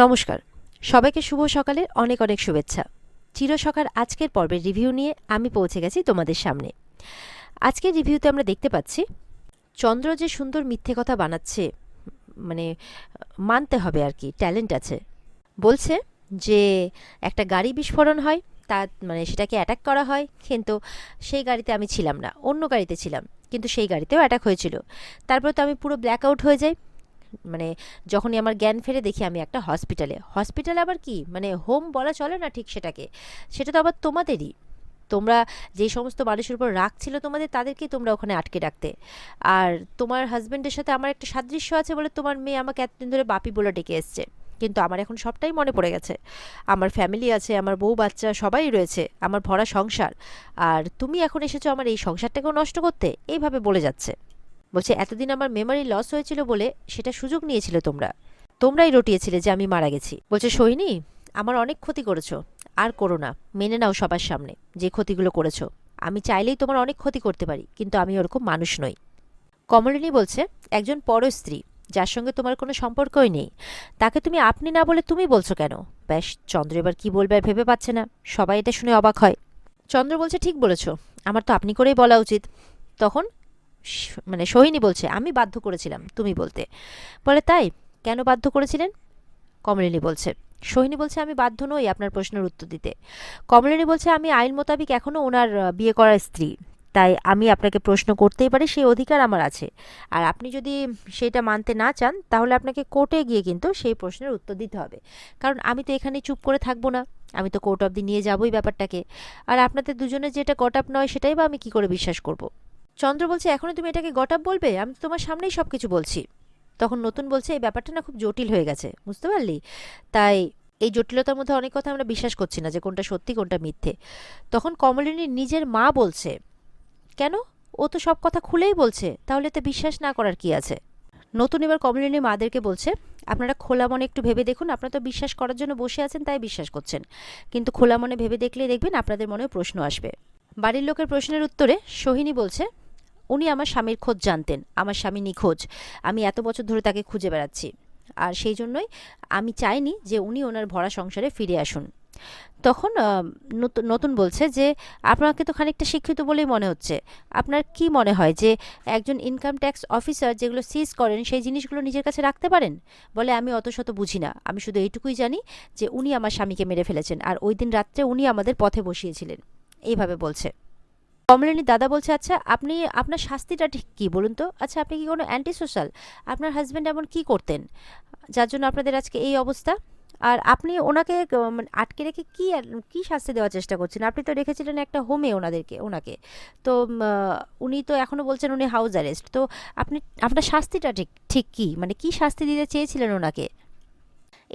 নমস্কার। সবাইকে শুভ সকালের অনেক অনেক শুভেচ্ছা। চির সকাল আজকের পর্বের রিভিউ নিয়ে আমি পৌঁছে গেছি তোমাদের সামনে। আজকের রিভিউতে আমরা দেখতে পাচ্ছি, চন্দ্র যে সুন্দর মিথ্যে কথা বানাচ্ছে মানে মানতে হবে আর কি, ট্যালেন্ট আছে। বলছে যে একটা গাড়ি বিস্ফোরণ হয় তা মানে সেটাকে অ্যাটাক করা হয়, কিন্তু সেই গাড়িতে আমি ছিলাম না, অন্য গাড়িতে ছিলাম, কিন্তু সেই গাড়িতেও অ্যাটাক হয়েছিল। তারপর তো আমি পুরো ব্ল্যাক আউট হয়ে যাই মানে যখনই আমার জ্ঞান ফেরে দেখি আমি একটা হসপিটালে হসপিটাল আবার কি? মানে হোম বলা চলে না ঠিক সেটাকে? সেটা তো আবার তোমাদেরই। তোমরা যেই সমস্ত মানুষের উপর রাগ ছিল তোমাদের, তাদেরকেই তোমরা ওখানে আটকে রাখতে। আর তোমার হাজব্যান্ডের সাথে আমার একটা সাদৃশ্য আছে বলে তোমার মেয়ে আমাকে এতদিন ধরে বাপি বলে ডেকে এসছে। কিন্তু আমার এখন সবটাই মনে পড়ে গেছে। আমার ফ্যামিলি আছে, আমার বউ বাচ্চা, সবাই রয়েছে, আমার ভরা সংসার। আর তুমি এখন এসেছ আমার এই সংসারটাকেও নষ্ট করতে? এইভাবে বলে যাচ্ছে। বলছে, এতদিন আমার মেমোরি লস হয়েছিল বলে সেটা সুযোগ নিয়েছিলে তোমরা। তোমরাই রটিয়েছিলে যে আমি মারা গেছি। বলছে, সৈনী, আমার অনেক ক্ষতি করেছ। আর করো না, মেনে নাও সবার সামনে যে ক্ষতিগুলো করেছ। আমি চাইলেই তোমার অনেক ক্ষতি করতে পারি, কিন্তু আমি ওরকম মানুষ নই। কমলিনী বলছে, একজন পর স্ত্রী, যার সঙ্গে তোমার কোনো সম্পর্কই নেই, তাকে তুমি আপনি না বলে তুমি বলছো কেন? ব্যাস, চন্দ্র এবার কী বলবে ভেবে পাচ্ছে না। সবাই এটা শুনে অবাক হয়। চন্দ্র বলছে, ঠিক বলেছ, আমার তো আপনি করেই বলা উচিত। তখন? মানে সোহিনী বলছে, আমি বাধ্য করেছিলাম তুমি বলতে। বলে, তাই? কেন বাধ্য করেছিলেন? কমলিনী বলছে, সোহিনী বলছে, আমি বাধ্য নই আপনার প্রশ্নের উত্তর দিতে। কমলিনী বলছে, আমি আইন মোতাবিক এখনও ওনার বিয়ে করার স্ত্রী। তাই আমি আপনাকে প্রশ্ন করতেই পারি সেই অধিকার আমার আছে। আর আপনি যদি সেটা মানতে না চান, তাহলে আপনাকে কোর্টে গিয়ে কিন্তু সেই প্রশ্নের উত্তর দিতে হবে। কারণ আমি তো এখানে চুপ করে থাকব না। আমি তো কোর্ট অবধি নিয়ে যাবোই ব্যাপারটাকে। আর আপনাদের দুজনের যেটা গট আপ নয়, সেটাই বা আমি কি করে বিশ্বাস করব? চন্দ্র বলছে এখনও তুমি এটাকে গট আপ বলবে? আমি তোমার সামনেই সব কিছু বলছি। তখন নতুন বলছে, এই ব্যাপারটা না খুব জটিল হয়ে গেছে। বুঝতে পারলি? তাই এই জটিলতার মধ্যে অনেক কথা আমরা বিশ্বাস করছি না যে কোনটা সত্যি, কোনটা মিথ্যে। তখন কমলিনীর নিজের মা বলছে, কেন? ও তো সব কথা খুলেই বলছে। তাহলে তো বিশ্বাস না করার কি আছে? নতুন এবার কমলিনী মাদেরকে বলছে, আপনারা খোলা মনে একটু ভেবে দেখুন। আপনারা তো বিশ্বাস করার জন্য বসে আছেন, তাই বিশ্বাস করছেন। কিন্তু খোলা মনে ভেবে দেখলেই দেখবেন আপনাদের মনেও প্রশ্ন আসবে। বাড়ির লোকের প্রশ্নের উত্তরে সোহিনী বলছে উনি আমার স্বামীর খোঁজ জানতেন, আমার স্বামী নিখোঁজ। আমি এত বছর ধরে তাকে খুঁজে বেড়াচ্ছি। আর সেই জন্যই আমি চাইনি যে উনি ওনার ভরা সংসারে ফিরে আসুন। তখন নতুন বলছে যে, আপনাকে তো খানিকটা শিক্ষিত বলেই মনে হচ্ছে। আপনার কি মনে হয় যে, একজন ইনকাম ট্যাক্স অফিসার যেগুলো সিজ করেন, সেই জিনিসগুলো নিজের কাছে রাখতে পারেন? বলে, আমি অত শত বুঝি না। আমি শুধু এইটুকুই জানি যে, উনি আমার স্বামীকে মেরে ফেলেছেন। আর ওই দিন রাত্রে উনি আমাদের পথে বসিয়েছিলেন। এইভাবে বলছে। কমলিনীর দাদা বলছে আচ্ছা আপনি, আপনার শাস্তিটা ঠিক কী বলুন তো? আচ্ছা আপনি কি কোনো অ্যান্টি সোশ্যাল আপনার হাজব্যান্ড এমন কি করতেন? যার জন্য আপনাদের আজকে এই অবস্থা? আর আপনি ওনাকে মানে আটকে রেখে কি কি শাস্তি দেওয়ার চেষ্টা করছেন? আপনি তো রেখেছিলেন একটা হোমে ওনাদেরকে, ওনাকে। তো উনি তো এখনও বলছেন উনি হাউস অ্যারেস্ট তো আপনি, আপনার শাস্তিটা ঠিক ঠিক কী? মানে কি শাস্তি দিতে চেয়েছিলেন ওনাকে?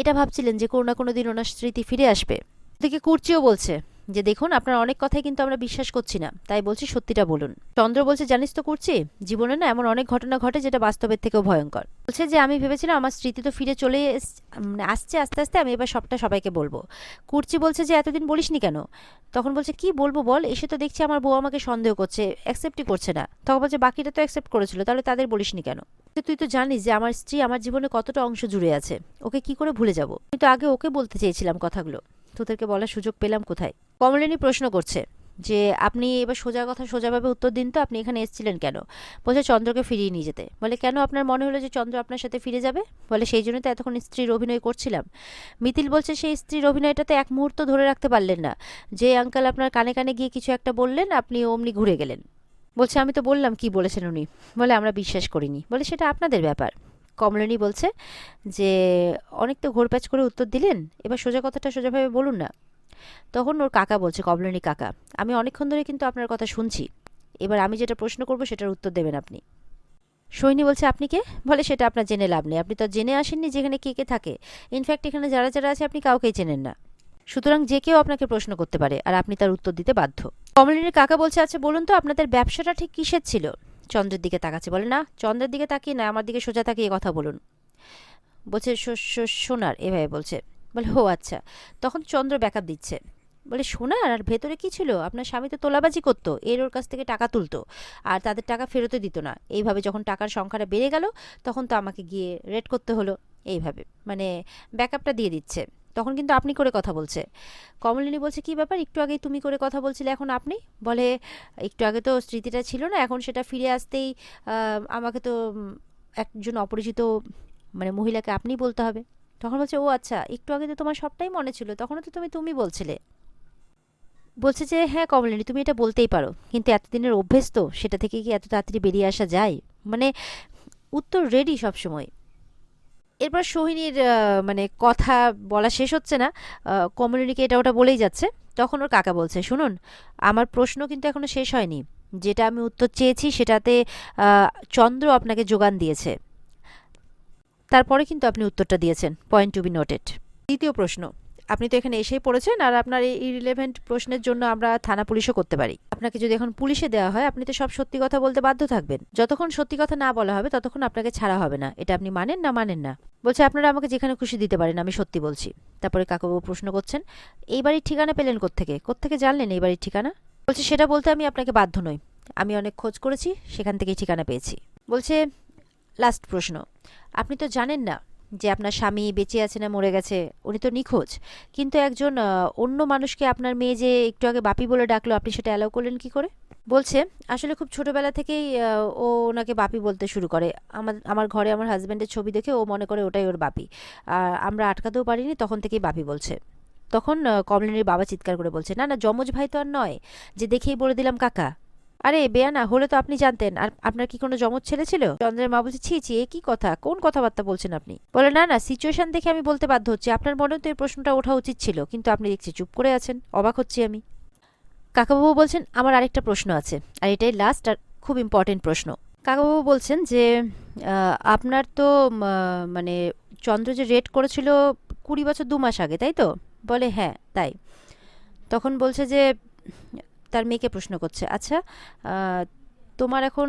এটা ভাবছিলেন যে কোনো না কোনো দিন ওনার স্মৃতি ফিরে আসবে। ওদিকে কুর্চিও বলছে যে দেখুন, আপনার অনেক কথাই কিন্তু আমরা বিশ্বাস করছি না। তাই বলছি সত্যিটা বলুন। চন্দ্র বলছে, জানিস তো করছি জীবনে না এমন অনেক ঘটনা ঘটে যেটা বাস্তবের থেকেও ভয়ঙ্কর। বলছে যে, আমি ভেবেছিলাম আমার স্মৃতি তো ফিরে চলে মানে আসছে আস্তে আস্তে, আমি এবার সবটা সবাইকে বলব। কুর্চি বলছে যে, এতদিন বলিসনি কেন? তখন বলছে, কি বলব বল, এসে তো দেখছি আমার বউ আমাকে সন্দেহ করছে অ্যাকসেপ্টই করছে না। তখন বলছে, বাকিটা তো অ্যাকসেপ্ট করেছিল, তাহলে তাদের বলিসনি কেন? তুই তো জানিস যে, আমার স্ত্রী আমার জীবনে কতটা অংশ জুড়ে আছে, ওকে কি করে ভুলে যাব? আমি তো আগে ওকে বলতে চেয়েছিলাম কথাগুলো। তোদেরকে বলার সুযোগ পেলাম কোথায়? কমলিনী প্রশ্ন করছে, যে আপনি এবার সোজা কথা সোজাভাবে উত্তর দিন তো, আপনি এখানে এসেছিলেন কেন? বলছে চন্দ্রকে ফিরিয়ে নিয়ে যেতে। বলে, কেন আপনার মনে হলো যে চন্দ্র আপনার সাথে ফিরে যাবে? বলে, সেই জন্য তো এতক্ষণ স্ত্রীর অভিনয় করছিলাম। মিতিল বলছে, সেই স্ত্রীর অভিনয়টাতে এক মুহূর্ত ধরে রাখতে পারলেন না। যে আঙ্কাল আপনার কানে কানে গিয়ে কিছু একটা বললেন, আপনি অমনি ঘুরে গেলেন। বলছে, আমি তো বললাম কি বলেছেন উনি। বলে, আমরা বিশ্বাস করিনি। বলে, সেটা আপনাদের ব্যাপার। কমলিনী বলছে যে, অনেক তো ঘোরপ্যাচ করে উত্তর দিলেন, এবার সোজা কথাটা সোজাভাবে বলুন না। তখন ওর কাকা বলছে, কমলানি কাকা, আমি অনেকক্ষণ ধরে কিন্তু আপনার কথা শুনছি। এবার আমি যেটা প্রশ্ন করব সেটার উত্তর দেবেন আপনি। সৈনী বলছে, আপনি কে? বলে, সেটা আপনার জেনে লাভ নেই। আপনি তো জেনে আসেননি যেখানে কে কে থাকে। ইনফ্যাক্ট এখানে যারা যারা আছে, আপনি কাউকেই চেনেন না। সুতরাং যে কেউ আপনাকে প্রশ্ন করতে পারে, আর আপনি তার উত্তর দিতে বাধ্য। কমলিনীর কাকা বলছে আচ্ছা বলুন তো, আপনাদের ব্যবসাটা ঠিক কিসের ছিল? চন্দ্রের দিকে তাকাচ্ছে। বলে, না, চন্দ্রের দিকে তাকিয়ে না, আমার দিকে সোজা তাকিয়ে কথা বলুন। বলছে, "শো- শো- সোনার, এভাবে বলছে। বলে, ও আচ্ছা। তখন চন্দ্র ব্যাকআপ দিচ্ছে। বলে, সোনার, আর ভেতরে কি ছিল? আপনার স্বামী তো তোলাবাজি করতো, এর ওর কাছ থেকে টাকা তুলতো, আর তাদের টাকা ফেরতও দিত না। এইভাবে যখন টাকার সংখ্যাটা বেড়ে গেল, তখন তো আমাকে গিয়ে রেড করতে হলো। এইভাবে মানে ব্যাকআপটা দিয়ে দিচ্ছে। তখন কিন্তু আপনি করে কথা বলছে। কমলিনী বলছে, কি ব্যাপার? একটু আগেই তুমি করে কথা বলছিলে, এখন আপনি? বলে, একটু আগে তো স্মৃতিটা ছিল না, এখন সেটা ফিরে আসতেই আমাকে তো একজন অপরিচিত মানে মহিলাকে আপনি বলতে হবে। তখন বলছে, ও আচ্ছা একটু আগে তো তোমার সবটাই মনে ছিল, তখনও তো তুমি তুমি বলছিলে। বলছে যে হ্যাঁ কমলিনী, তুমি এটা বলতেই পারো, কিন্তু এতদিনের অভ্যেস তো, সেটা থেকে কি এত তাড়াতাড়ি বেরিয়ে আসা যায়? মানে উত্তর রেডি সবসময়। এরপর সোহিনীর মানে কথা বলা শেষ হচ্ছে না। কমলিনীকে এটা ওটা বলেই যাচ্ছে। তখন ওর কাকা বলছে, শুনুন, আমার প্রশ্ন কিন্তু এখনও শেষ হয়নি। যেটা আমি উত্তর চেয়েছি সেটাতে চন্দ্র আপনাকে যোগান দিয়েছে। তারপরে কিন্তু আপনি উত্তরটা দিয়েছেন পয়েন্ট টু বি নোটেড দ্বিতীয় প্রশ্ন আপনি তো এখানে এসেই পড়েছেন আর আপনার এই ইরিলেভেন্ট প্রশ্নের জন্য আমরা থানা পুলিশও করতে পারি। আপনাকে যদি এখন পুলিশে দেওয়া হয়, আপনি তো সব সত্যি কথা বলতে বাধ্য থাকবেন। যতক্ষণ সত্যি কথা না বলা হবে, ততক্ষণ আপনাকে ছাড়া হবে না। এটা আপনি মানেন না মানেন না। বলছে, আপনারা আমাকে যেখানে খুশি দিতে পারেন, আমি সত্যি বলছি। তারপরে কাকুবাবু প্রশ্ন করছেন, এই বাড়ির ঠিকানা পেলেন কোত্থেকে? কোত্থেকে জানলেন এই বাড়ির ঠিকানা? বলছে, সেটা বলতে আমি আপনাকে বাধ্য নই। আমি অনেক খোঁজ করেছি, সেখান থেকেই ঠিকানা পেয়েছি। বলছে, লাস্ট প্রশ্ন, আপনি তো জানেন না যে আপনার স্বামী বেঁচে আছে না মরে গেছে, উনি তো নিখোঁজ। কিন্তু একজন অন্য মানুষকে আপনার মেয়ে যে একটু আগে বাপি বলে ডাকলো, আপনি সেটা অ্যালাউ করলেন কি করে? বলছে, আসলে খুব ছোটবেলা থেকেই ও ওনাকে বাপি বলতে শুরু করে। আমার আমার ঘরে আমার হাজব্যান্ডের ছবি দেখে ও মনে করে ওটাই ওর বাপি। আর আমরা আটকাতেও পারিনি, তখন থেকেই বাপি বলছে। তখন কমলিনীর বাবা চিৎকার করে বলছে, না না, যমজ ভাই তো আর নয়, যে দেখেই বলে দিলাম কাকা। আরে বেয়ানা হলে তো আপনি জানতেন। আর আপনার কি কোনো জমজ ছেলে ছিল? চন্দ্রের মা বলছে, ছি ছি, এ কি কথা? কোন কথাবার্তা বলছেন আপনি? বলে, না না সিচুয়েশন দেখে আমি বলতে বাধ্য হচ্ছি। আপনার মনে তো এই প্রশ্নটা ওঠা উচিত ছিল, কিন্তু আপনি দেখছি, চুপ করে আছেন, অবাক হচ্ছি আমি। কাকাবাবু বলছেন, আমার আরেকটা প্রশ্ন আছে, আর এটাই লাস্ট আর খুব ইম্পর্টেন্ট প্রশ্ন। কাকাবাবু বলছেন যে আপনার তো মানে চন্দ্র যে রেড করেছিল কুড়ি বছর দু মাস আগে, তাই তো? বলে হ্যাঁ তাই। তখন বলছে যে তার মেয়েকে প্রশ্ন করছে আচ্ছা তোমার এখন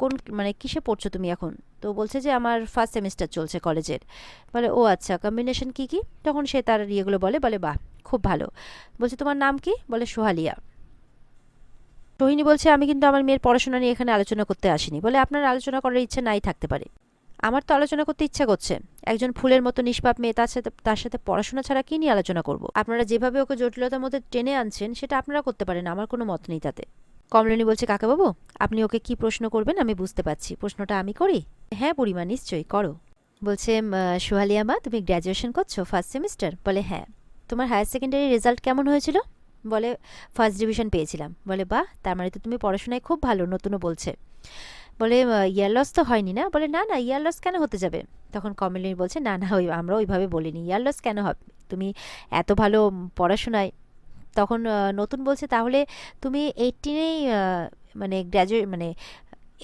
কোন মানে কিসে পড়ছো তুমি এখন? তো বলছে যে, আমার ফার্স্ট সেমিস্টার চলছে কলেজের বলে, ও আচ্ছা কম্বিনেশন কি কি? তখন সে তার ইয়েগুলো বলে বলে, বাহ, খুব ভালো। বলছে, তোমার নাম কি? বলে, সোহালিয়া। সোহিনী বলছে, আমি কিন্তু আমার মেয়ের পড়াশোনা নিয়ে এখানে আলোচনা করতে আসিনি। বলে, আপনার আলোচনা করার ইচ্ছে নাই থাকতে পারে। আমার তো আলোচনা করতে ইচ্ছা করছে। একজন ফুলের মতো নিষ্পাপ মেয়ে তার সাথে তার সাথে পড়াশোনা ছাড়া কি নিয়ে আলোচনা করব? আপনারা যেভাবে ওকে জটিলতার মধ্যে টেনে আনছেন, সেটা আপনারা করতে পারেন, আমার কোনো মত নেই তাতে। কমলিনী বলছে কাকাবাবু আপনি ওকে কি প্রশ্ন করবেন আমি বুঝতে পারছি। প্রশ্নটা আমি করি? হ্যাঁ বুড়িমা, নিশ্চয়ই, করো। বলছে সোহালিয়া মা, তুমি গ্র্যাজুয়েশন করছ ফার্স্ট সেমিস্টার বলে হ্যাঁ। তোমার হায়ার সেকেন্ডারি রেজাল্ট কেমন হয়েছিল? বলে ফার্স্ট ডিভিশন পেয়েছিলাম। বলে, বাহ, তার মানে তো তুমি পড়াশোনায় খুব ভালো, নতুনও বলছে। বলে ইয়ার লস তো হয়নি না? বলে, না না ইয়ার লস কেন হতে যাবে? তখন কমলিনী বলছে, না না, ওই, আমরা ওইভাবে বলিনি। ইয়ার লস কেন হবে? তুমি এত ভালো পড়াশোনায়। তখন নতুন বলছে, তাহলে তুমি এইটিনেই মানে গ্র্যাজুয়েট মানে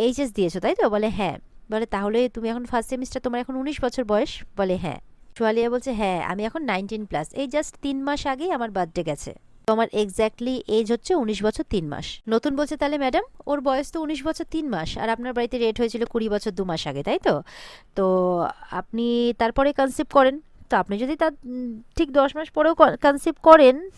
এইচএস দিয়েছ, তাই তো? বলে হ্যাঁ। বলে, তাহলে তুমি এখন ফার্স্ট সেমিস্টার তোমার এখন উনিশ বছর বয়স? বলে হ্যাঁ। সোয়ালিয়া বলছে হ্যাঁ আমি এখন নাইনটিন প্লাস এই জাস্ট তিন মাস আগেই আমার বার্থডে গেছে। তো আমার এক্স্যাক্টলি এজ হচ্ছে উনিশ বছর তিন মাস। নতুন বলছে তাহলে ম্যাডাম ওর বয়স তো উনিশ বছর তিন মাস, আর আপনার বাড়িতে রেট হয়েছিল কুড়ি বছর দু মাস আগে, তাই তো? তো আপনি তারপরে কনসেপ্ট করেন। তো আপনি যদি তার ঠিক দশ মাস পরেও কনসেপ্ট করেন,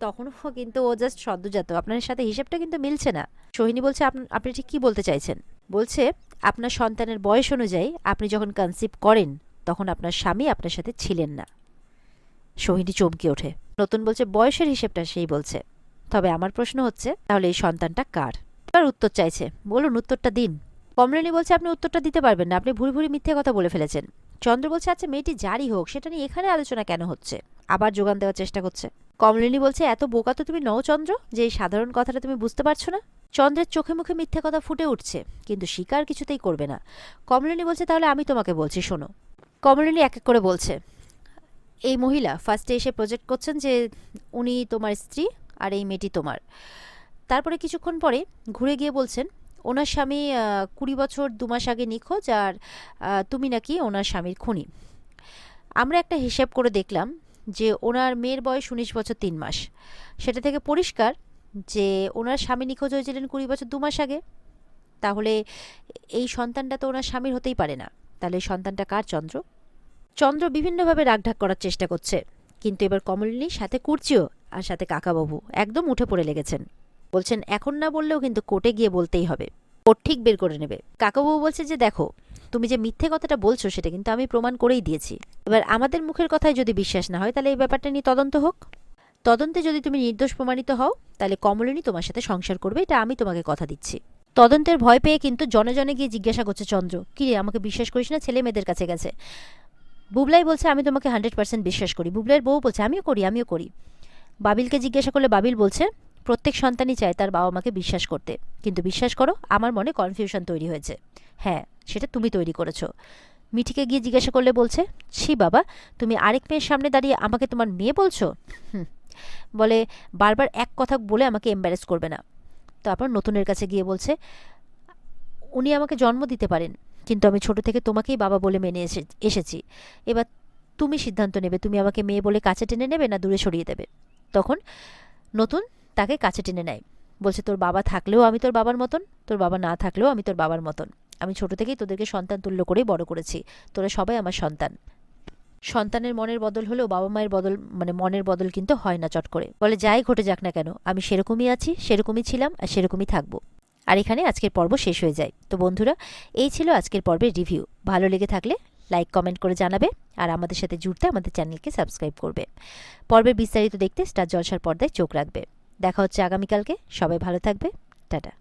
তখনও কিন্তু ও জাস্ট সদ্যজাত। আপনার সাথে হিসেবটা কিন্তু মিলছে না। সোহিনী বলছে "আপ- আপনি ঠিক কী বলতে চাইছেন? বলছে, আপনার সন্তানের বয়স অনুযায়ী আপনি যখন কনসিভ করেন, তখন আপনার স্বামী আপনার সাথে ছিলেন না। সোহিনী চমকে ওঠে। নতুন বলছে, বয়সের হিসেবটা সেই বলছে। তবে আমার প্রশ্ন হচ্ছে, তাহলে এই সন্তানটা কার? এবার উত্তর চাইছে। বলুন, উত্তরটা দিন। কমলিনী বলছে, আপনি উত্তরটা দিতে পারবেন না, আপনি ভুরি ভুরি মিথ্যে কথা বলে ফেলেছেন। চন্দ্র বলছে আচ্ছা মেয়েটি যারই হোক, সেটা নিয়ে এখানে আলোচনা কেন হচ্ছে? আবার যোগান দেওয়ার চেষ্টা করছে। কমলিনী বলছে, এত বোকা তো তুমি নও চন্দ্র, যে এই সাধারণ কথাটা তুমি বুঝতে পারছ না? চন্দ্রের চোখে মুখে মিথ্যে কথা ফুটে উঠছে, কিন্তু স্বীকার কিছুতেই করবে না। কমলিনী বলছে, তাহলে আমি তোমাকে বলছি, শোনো। কমলিনী এক এক করে বলছে এই মহিলা ফার্স্টে এসে প্রজেক্ট করছেন যে উনি তোমার স্ত্রী আর এই মেয়েটি তোমার। তারপরে কিছুক্ষণ পরে ঘুরে গিয়ে বলছেন, ওনার স্বামী কুড়ি বছর দু মাস আগে নিখোঁজ আর তুমি নাকি ওনার স্বামীর খুনি। আমরা একটা হিসেব করে দেখলাম যে ওনার মেয়ের বয়স উনিশ বছর তিন মাস। সেটা থেকে পরিষ্কার যে ওনার স্বামী নিখোঁজ হয়েছিলেন কুড়ি বছর দু মাস আগে। তাহলে এই সন্তানটা তো ওনার স্বামীর হতেই পারে না। তাহলে সন্তানটা কার চন্দ্র? চন্দ্র বিভিন্নভাবে রাগঢাক করার চেষ্টা করছে। কিন্তু এবার কমলিনী সাথে কুর্চিও আর সাথে কাকাবাবু একদম উঠে পড়ে লেগেছেন। বলছেন, এখন না বললেও কিন্তু কোর্টে গিয়ে বলতেই হবে। কোর্ট ঠিক বের করে নেবে। কাকাবাবু বলছে যে, দেখো, তুমি যে মিথ্যে কথাটা বলছো সেটা কিন্তু আমি প্রমাণ করেই দিয়েছি। এবার আমাদের মুখের কথায় যদি বিশ্বাস না হয়, তাহলে এই ব্যাপারটা নিয়ে তদন্ত হোক। তদন্তে যদি তুমি নির্দোষ প্রমাণিত হও, তাহলে কমলিনী তোমার সাথে সংসার করবে, এটা আমি তোমাকে কথা দিচ্ছি। তদন্তের ভয় পেয়ে কিন্তু জনে জনে গিয়ে জিজ্ঞাসা করছে চন্দ্র, কি রে, আমাকে বিশ্বাস করিস না? ছেলে মেয়েদের কাছে গেছে। বুবলাই বলছে, আমি তোমাকে হান্ড্রেড পার্সেন্ট বিশ্বাস করি। বুবলাইয়ের বউ বলছে, আমিও করি আমিও করি। বাবিলকে জিজ্ঞাসা করলে বাবিল বলছে, প্রত্যেক সন্তানই চায় তার বাবা মাকে বিশ্বাস করতে। কিন্তু বিশ্বাস করো, আমার মনে কনফিউশন তৈরি হয়েছে। হ্যাঁ সেটা তুমি তৈরি করেছ। মিঠিকে গিয়ে জিজ্ঞাসা করলে বলছে, ছি বাবা, তুমি আরেক মেয়ের সামনে দাঁড়িয়ে আমাকে তোমার মেয়ে বলছো? বলে, বারবার এক কথা বলে আমাকে এম্বারেস করবে না। তারপর নতুনের কাছে গিয়ে বলছে, উনি আমাকে জন্ম দিতে পারেন। কিন্তু আমি ছোট থেকে তোমাকেই বাবা বলে মেনে এসে, এসেছি। এবার তুমি সিদ্ধান্ত নেবে, তুমি আমাকে মেয়ে বলে কাছে টেনে নেবে না দূরে সরিয়ে দেবে? তখন নতুন তাকে কাছে টেনে নেয়। বলছে, তোর বাবা থাকলেও আমি তোর বাবার মতন, তোর বাবা না থাকলেও আমি তোর বাবার মতন। আমি ছোট থেকেই তোদেরকে সন্তান তুল্য করেই বড় করেছি। তোরা সবাই আমার সন্তান। সন্তানের মনের বদল হলেও বাবা মায়ের বদল মানে মনের বদল কিন্তু হয় না চট করে। বলে, যাই ঘটে যাক না কেন, আমি সেরকমই আছি, সেরকমই ছিলাম আর সেরকমই থাকব। আর এখানে আজকের পর্ব শেষ হয়ে যায়। তো বন্ধুরা, এই ছিল আজকের পর্বের রিভিউ। ভালো লেগে থাকলে লাইক, কমেন্ট করে জানাবে আর আমাদের সাথে জুড়তে আমাদের চ্যানেলকে সাবস্ক্রাইব করবে। পর্বের বিস্তারিত দেখতে স্টার জলসার পর্দায় চোখ রাখবে। দেখা হচ্ছে আগামীকালকে। সবাই ভালো থাকবে। টাটা।